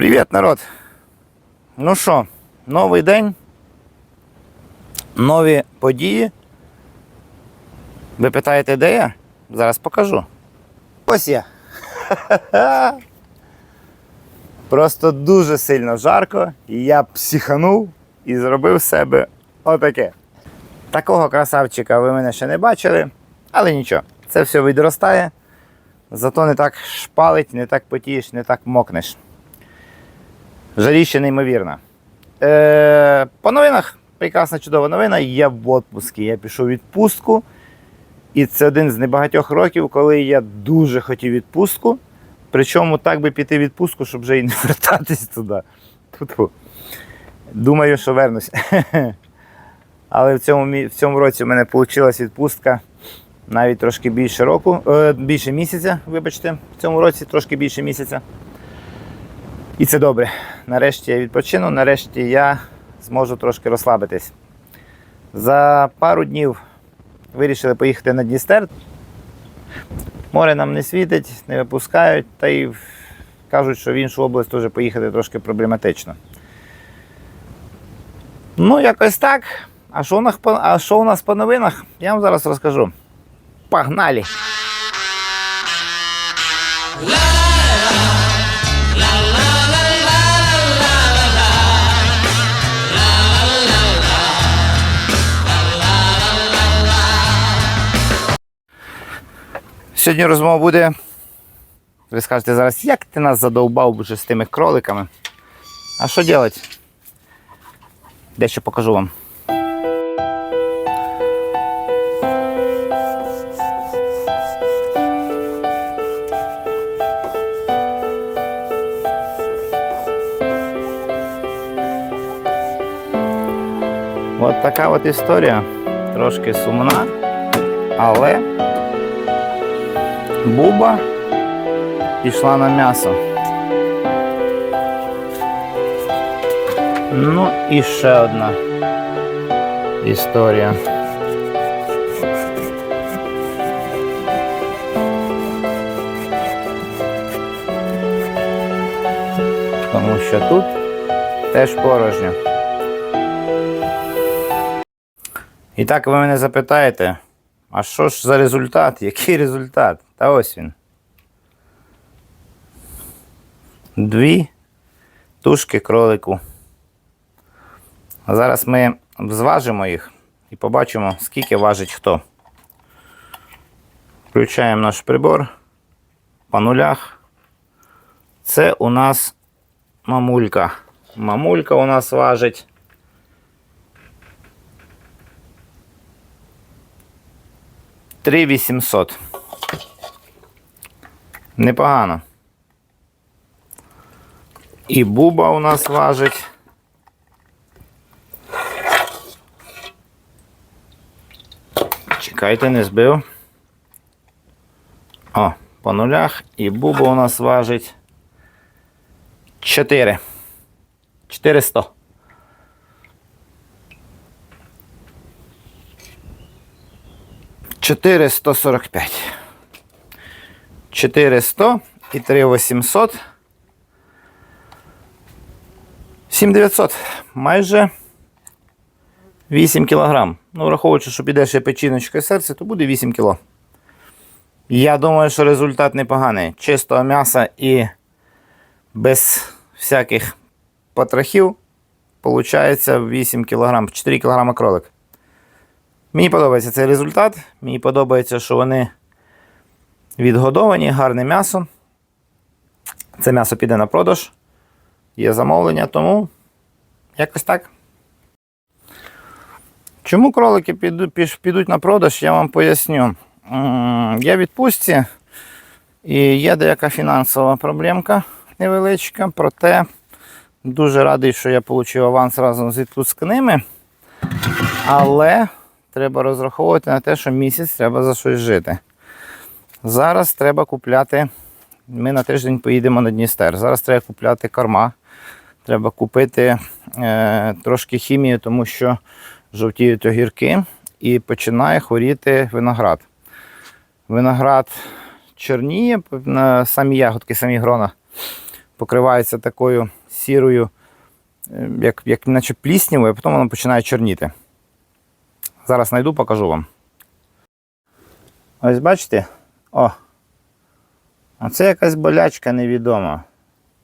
Привіт, народ! Ну що, новий день, нові події. Ви питаєте, де я? Зараз покажу. Ось я. Просто дуже сильно жарко, і я психанув і зробив себе отаке. Такого красавчика ви мене ще не бачили, але нічого, це все відростає. Зато не так шпалить, не так потієш, не так мокнеш. Жаріще неймовірно. Е, по новинах, прекрасна чудова новина. Я в відпуску. Я пішов у відпустку. І це один з небагатьох років, коли я дуже хотів відпустку. Причому так би піти в відпустку, щоб вже і не вертатись туди. Ту-ту. Думаю, що вернусь. Але в цьому, в цьому році в мене вийшла відпустка навіть трошки більше року, е, більше місяця, вибачте, в цьому році трошки більше місяця. І це добре. Нарешті я відпочину, нарешті я зможу трошки розслабитись. За пару днів вирішили поїхати на Дністер. Море нам не світить, не випускають, та й кажуть, що в іншу область теж поїхати трошки проблематично. Ну, якось так. А що у нас по, новинах? Я вам зараз розкажу. Погнали! Сьогодні розмова буде. Ви скажете зараз, як ти нас задовбав вже з тими кроликами. А що робити? Дещо покажу вам. От така от історія. Трошки сумна, але буба пішла на м'ясо. Ну і ще одна історія. Тому що тут теж порожньо. І так ви мене запитаєте, а що ж за результат? Який результат? Та ось він. Дві тушки кролику. Зараз ми зважимо їх і побачимо, скільки важить хто. Включаємо наш прибор по нулях. Це у нас мамулька. Мамулька у нас важить. Три вісімсот. Непогано. І буба у нас важить. Чекайте, не збив. О, по нулях. І буба у нас важить 4. 400. Чотири сто сорок п'ять. Чотири сто і три вісімсот. Сім дев'ятсот. Майже 8 кілограм. Ну, враховуючи, що піде ще печіночка і серце, то буде 8 кіло. Я думаю, що результат непоганий. Чистого м'яса і без всяких потрохів виходить 8 кг, 4 кг кролик. Мені подобається цей результат. Мені подобається, що вони відгодовані, гарне м'ясо. Це м'ясо піде на продаж. Є замовлення, тому якось так. Чому кролики підуть, на продаж, я вам поясню. Я в відпустці і є деяка фінансова проблемка невеличка, проте дуже радий, що я отримав аванс разом з відпускними. Але треба розраховувати на те, що місяць треба за щось жити. Зараз треба купляти. Ми на тиждень поїдемо на Дністер. Зараз треба купляти корма. Треба купити е, трошки хімії, тому що жовтіють огірки і починає хворіти виноград. Виноград чорніє, самі ягодки, самі грона покривається такою сірою, е, як, як наче пліснявою, а потім воно починає чорніти. Зараз знайду, покажу вам. Ось бачите? О! Оце якась болячка невідома.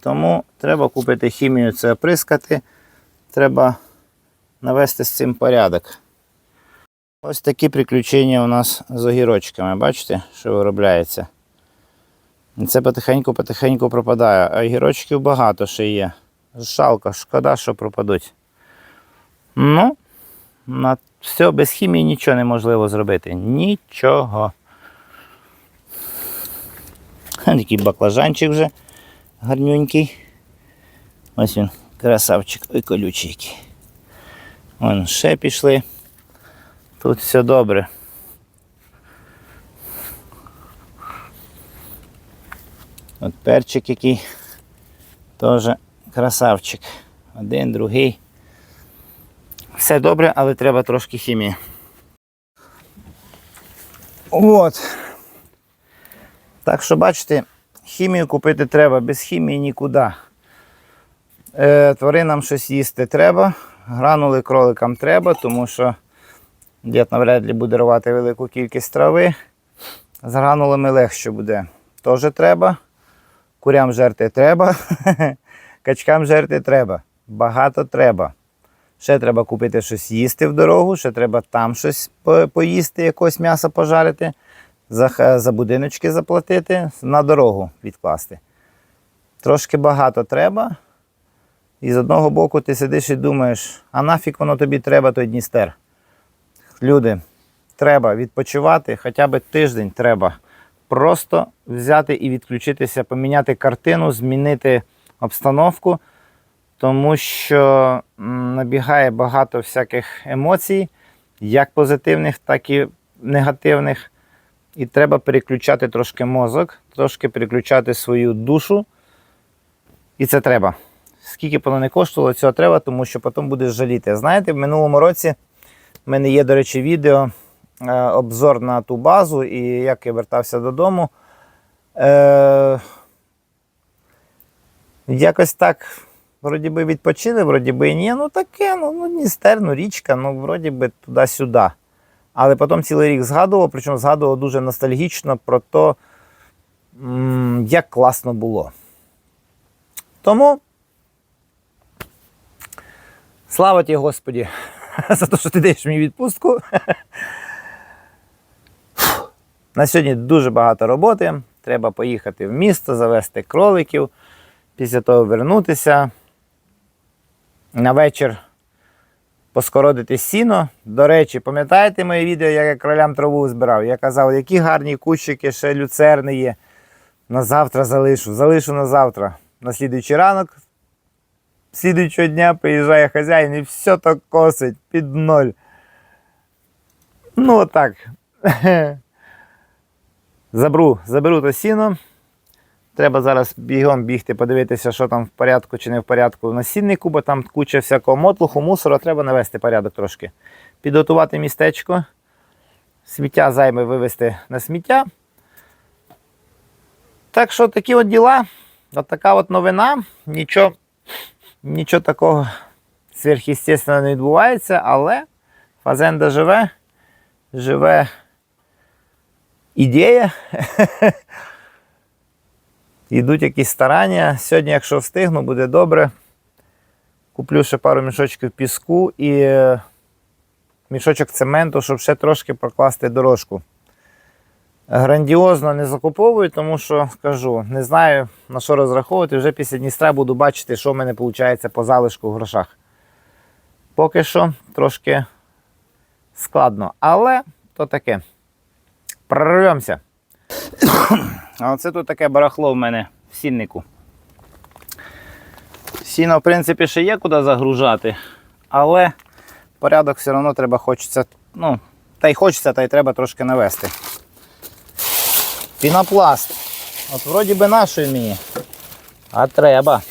Тому треба купити хімію, це оприскати. Треба навести з цим порядок. Ось такі приключення у нас з огірочками. Бачите, що виробляється? Це потихеньку-потихеньку пропадає. А огірочків багато ще є. Жалко, шкода, що пропадуть. Ну, на все, без хімії нічого неможливо зробити. Нічого. Такий баклажанчик вже гарнюнький. Ось він, красавчик, ой, колючий. Вон ще пішли. Тут все добре. От перчик який теж красавчик. Один, другий. Все добре, але треба трошки хімії. От. Так що, бачите, хімію купити треба, без хімії нікуди. Е, тваринам щось їсти треба, гранули кроликам треба, тому що дід навряд ли буде рвати велику кількість трави. З гранулами легше буде. Теж треба. Курям жерти треба. Качкам жерти треба. Багато треба. Ще треба купити щось їсти в дорогу, ще треба там щось поїсти, якось м'ясо пожарити, за, за будиночки заплатити, на дорогу відкласти. Трошки багато треба. І з одного боку ти сидиш і думаєш, а нафіг воно тобі треба, той Дністер. Люди, треба відпочивати, хоча б тиждень треба. Просто взяти і відключитися, поміняти картину, змінити обстановку, тому що набігає багато всяких емоцій, як позитивних, так і негативних. І треба переключати трошки мозок, трошки переключати свою душу. І це треба. Скільки б воно не коштувало, цього треба, тому що потім будеш жаліти. Знаєте, в минулому році в мене є, до речі, відео, е, обзор на ту базу і як я вертався додому. Е, якось так, вроді би, відпочили, вроді би і ні. Ну таке, ну, ну Дністер, ну річка, ну вроді би туди-сюди. Але потім цілий рік згадував, причому згадував дуже ностальгічно про те, як класно було. Тому слава ті Господі за те, що ти даєш мені відпустку. На сьогодні дуже багато роботи. Треба поїхати в місто, завести кроликів, після того вернутися. На вечір поскородити сіно. До речі, пам'ятаєте моє відео, як я кролям траву збирав? Я казав, які гарні кущики, ще люцерни є. На завтра залишу, залишу на завтра. На слідуючий ранок, слідуючого дня приїжджає хазяїн і все так косить під ноль. Ну, отак. Заберу, заберу то сіно. Треба зараз бігом бігти, подивитися, що там в порядку чи не в порядку на сіннику, бо там куча всякого мотлуху, мусору, треба навести порядок трошки. Підготувати містечко, сміття займе вивезти на сміття. Так що такі от діла. От така от новина. Нічого, нічого такого сверхъестественного не відбувається, але фазенда живе, живе ідея. Йдуть якісь старання. Сьогодні, якщо встигну, буде добре. Куплю ще пару мішочків піску і е, мішочок цементу, щоб ще трошки прокласти дорожку. Грандіозно не закуповую, тому що кажу, не знаю на що розраховувати. Вже після Дністра буду бачити, що в мене виходить по залишку в грошах. Поки що трошки складно, але то таке. Прорвемося. А оце тут таке барахло в мене в сіннику. Сіно, в принципі, ще є куди загружати, але порядок все одно треба хочеться, ну, та й хочеться, та й треба трошки навести. Пінопласт. От вроді би нашої мені. А треба.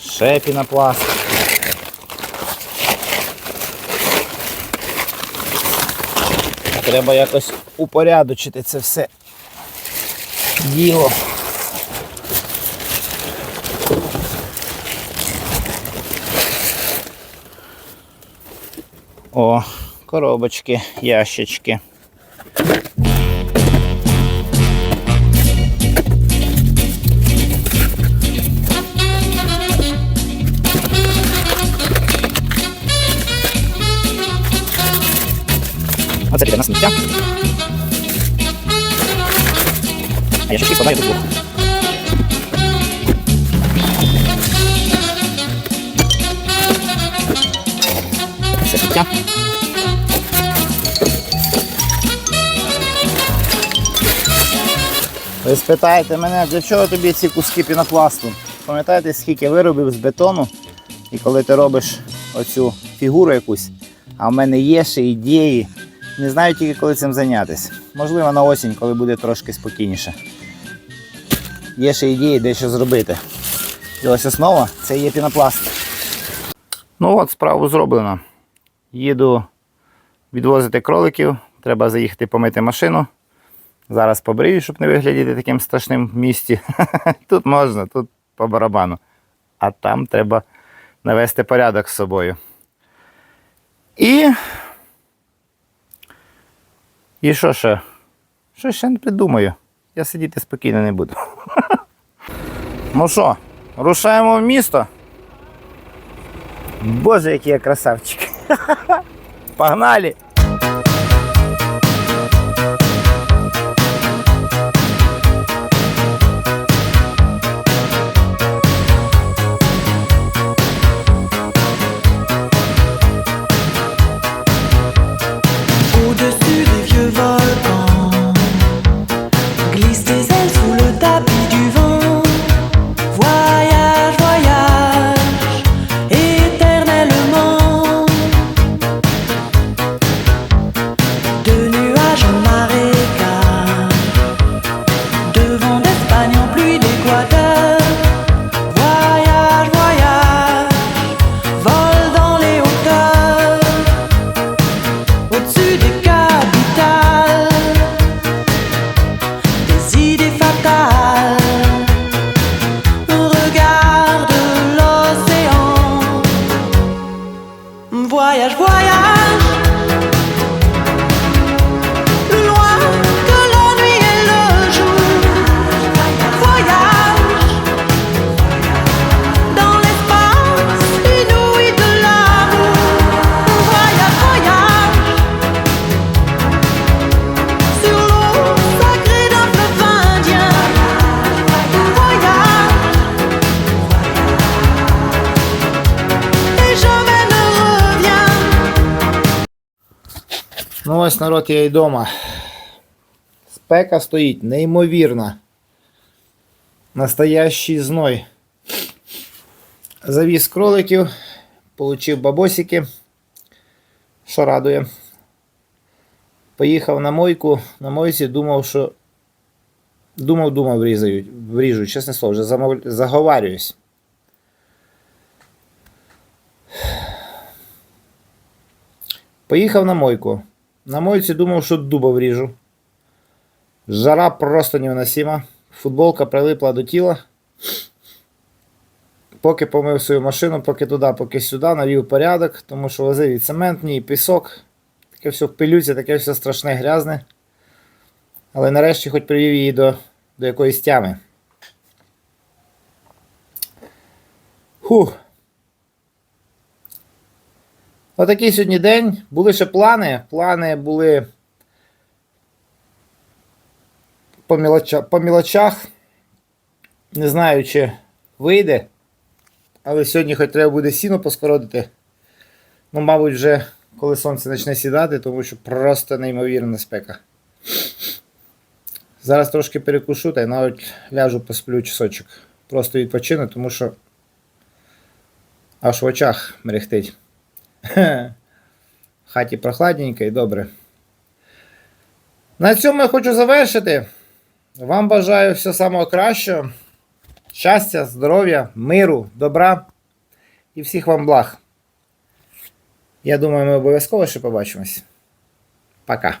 Ще пінопласт. Треба якось упорядочити це все діло. О, коробочки, ящички. Сміття. А складаю тут. двох. Це сміття. Ви спитаєте мене, для чого тобі ці куски пінопласту? Пам'ятаєте, скільки виробів з бетону? І коли ти робиш оцю фігуру якусь, а в мене є ще ідеї, не знаю тільки коли цим зайнятися. Можливо, на осінь, коли буде трошки спокійніше. Є ще ідеї, де що зробити. І ось основа це є пінопласт. Ну от, справу зроблено. Їду відвозити кроликів, треба заїхати помити машину. Зараз побрию, щоб не виглядіти таким страшним в місті. Тут можна, тут по барабану. А там треба навести порядок з собою. І. І що ще? Що ще не придумаю? Я сидіти спокійно не буду. ну що, рушаємо в місто. Боже, який я красавчик. Погнали! Ну ось народ я і вдома. Спека стоїть неймовірна. Настоящий зной. Завіз кроликів, получив бабосики, що радує. Поїхав на мойку, на мойці думав, що. Думав, думав, врізають, вріжуть, чесне слово, вже замов... заговарююсь. Поїхав на мойку. На мойці думав, що дуба вріжу. Жара просто невыносима. Футболка прилипла до тіла. Поки помив свою машину, поки туди, поки сюди, навів порядок, тому що возив і цементні, і пісок. Таке все в пилюці, таке все страшне, грязне. Але нарешті хоч привів її до, до якоїсь тями. Фух. Отакий сьогодні день. Були ще плани. Плани були по, мілоча, по мілочах. Не знаю, чи вийде. Але сьогодні хоч треба буде сіно поскородити. Ну, мабуть, вже коли сонце почне сідати, тому що просто неймовірна спека. Зараз трошки перекушу та й навіть ляжу посплю часочок. Просто відпочину, тому що аж в очах мерехтить. В хаті прохладненько і добре. На цьому я хочу завершити. Вам бажаю все самого кращого. Щастя, здоров'я, миру, добра і всіх вам благ. Я думаю, ми обов'язково ще побачимось. Пока.